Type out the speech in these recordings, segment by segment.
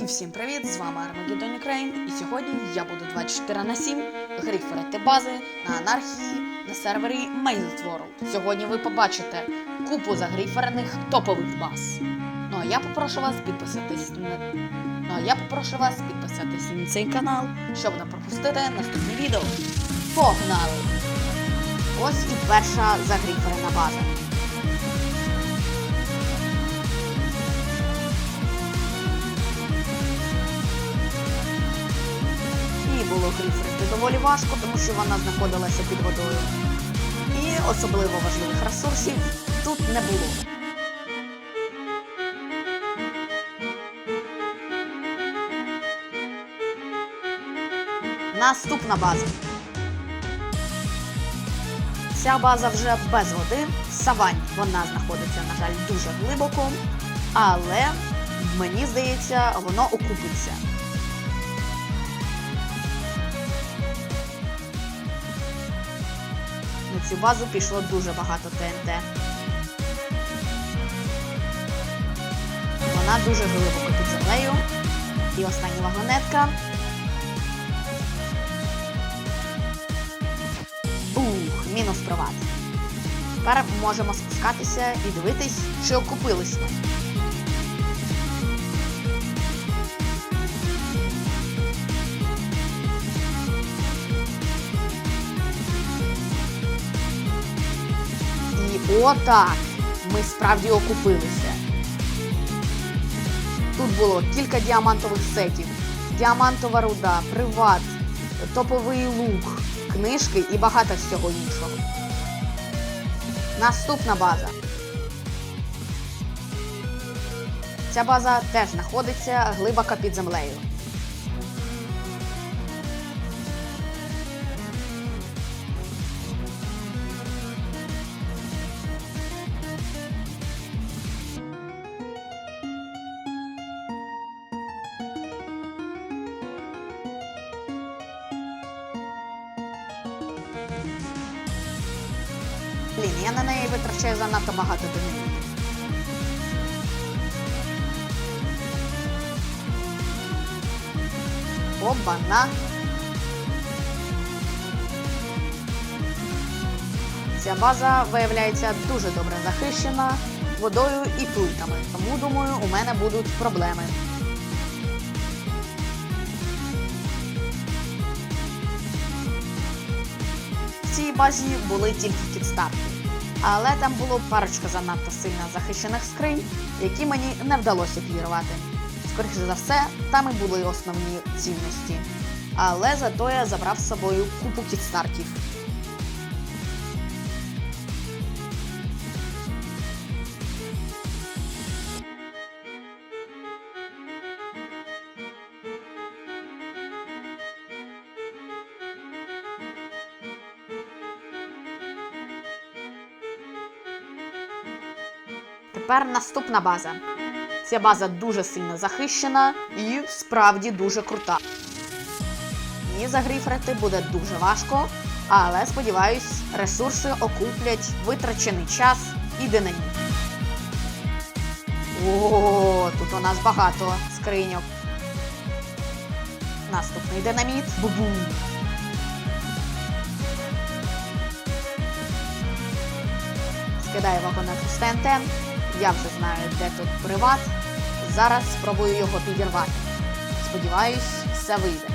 І всім привіт! З вами Армагеддон Україн. І сьогодні я буду 24 на 7 гриферити бази на анархії на сервері Mazed World. Сьогодні ви побачите купу загриферених топових баз. Ну а я попрошу вас підписатись на ну, а я попрошу вас підписатись на цей канал, щоб не пропустити наступні відео. Погнали! Ось і перша загриферена база. Було гриферити доволі важко, тому що вона знаходилася під водою. І особливо важливих ресурсів тут не було. Наступна база. Ця база вже без води, в саванні. Вона знаходиться, на жаль, дуже глибоко, але мені здається, воно окупиться. Цю базу пішло дуже багато ТНТ. Вона дуже глибоко під землею. І остання вагонетка. Ух, мінус приват. Тепер можемо спускатися і дивитись, чи окупились ми. Отак ми справді окупилися. Тут було кілька діамантових сетів, діамантова руда, приват, топовий лук, книжки і багато всього іншого. Наступна база. Ця база теж знаходиться глибоко під землею. Блін, я на неї витрачаю занадто багато динаміту. Обана. Ця база виявляється дуже добре захищена водою і плитами, тому думаю, у мене будуть проблеми. В цій базі були тільки кідстарти. Але там було парочка занадто сильно захищених скринь, які мені не вдалося підірвати. Скоріше за все, там і були основні цінності. Але зато я забрав з собою купу кідстартів. Тепер наступна база. Ця база дуже сильно захищена і справді дуже крута. Її загріфрити буде дуже важко, але сподіваюсь, ресурси окуплять витрачений час і динаміт. О, тут у нас багато скриньок. Наступний динаміт. Бу-бум. Скидаю вагонетку з ТНТ. Я вже знаю, де тут приват. Зараз спробую його підірвати. Сподіваюсь, все вийде.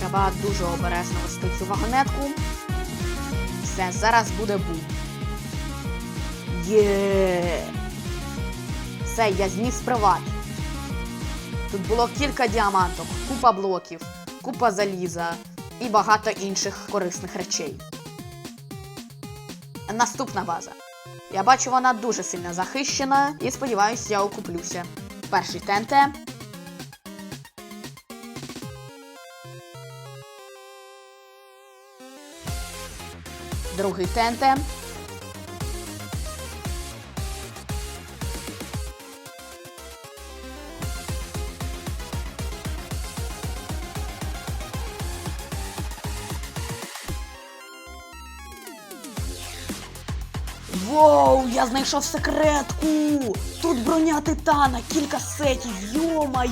Треба дуже обережно вести цю вагонетку. Все, зараз буде бум. Є. Все, я зніс приват. Тут було кілька діаманток, купа блоків, купа заліза і багато інших корисних речей. Наступна база. Я бачу, вона дуже сильно захищена і сподіваюся, я окуплюся. Перший ТНТ. Другий ТНТ. Воу, я знайшов секретку! Тут броня титана, кілька сетів, йомаю!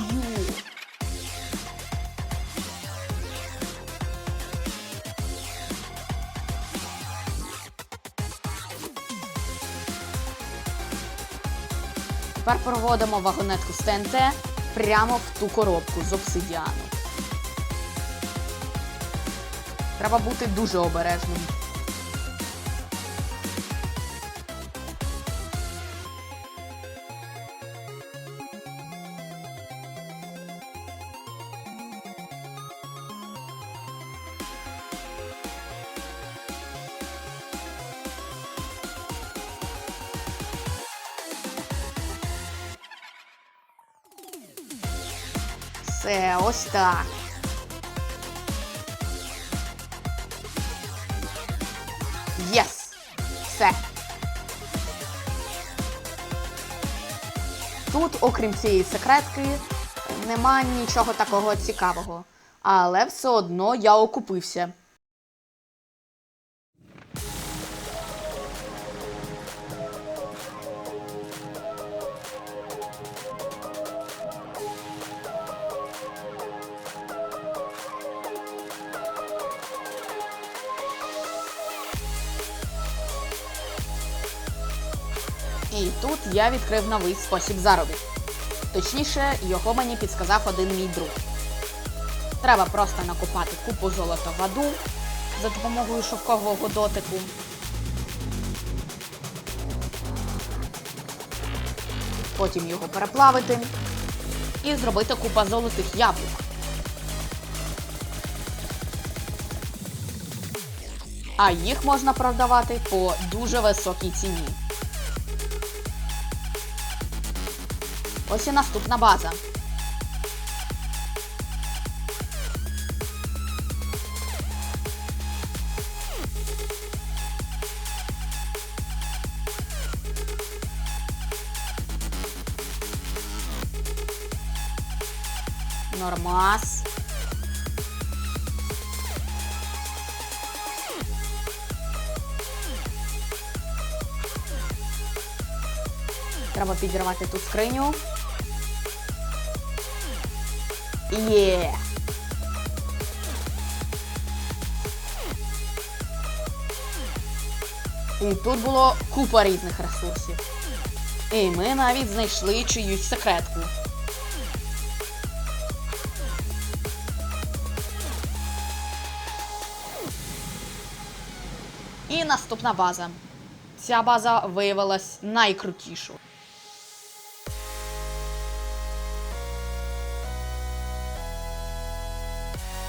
Тепер проводимо вагонетку з ТНТ прямо в ту коробку з обсидіану. Треба бути дуже обережним. Все, ось так. Єс! Все. Тут, окрім цієї секретки, нема нічого такого цікавого. Але все одно я окупився. І тут я відкрив новий спосіб заробітку. Точніше, його мені підсказав один мій друг. Треба просто накопати купу золота в аду за допомогою шовкового дотику. Потім його переплавити і зробити купа золотих яблук. А їх можна продавати по дуже високій ціні. Ось і наступна база. Нормас. Треба підірвати ту скриню. Є. І тут було купа різних ресурсів. І ми навіть знайшли чиюсь секретку. І наступна база. Ця база виявилась найкрутішою.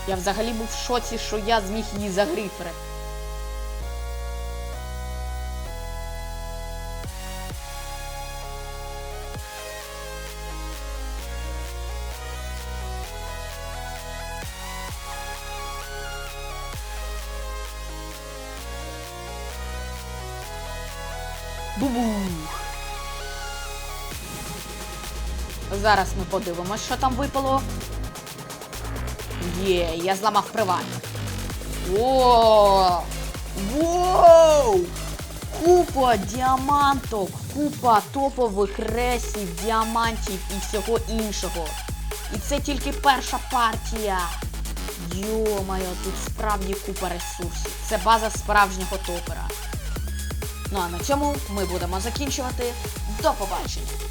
Я взагалі був в шоці, що я зміг її загриферити. Бубух. Зараз ми подивимось, що там випало. Є, я зламав приват. О! Воу! Купа діаманток, купа топових ресів, діамантів і всього іншого. І це тільки перша партія. Йо-моє, тут справді купа ресурсів. Це база справжнього топера. Ну а на цьому ми будемо закінчувати. До побачення!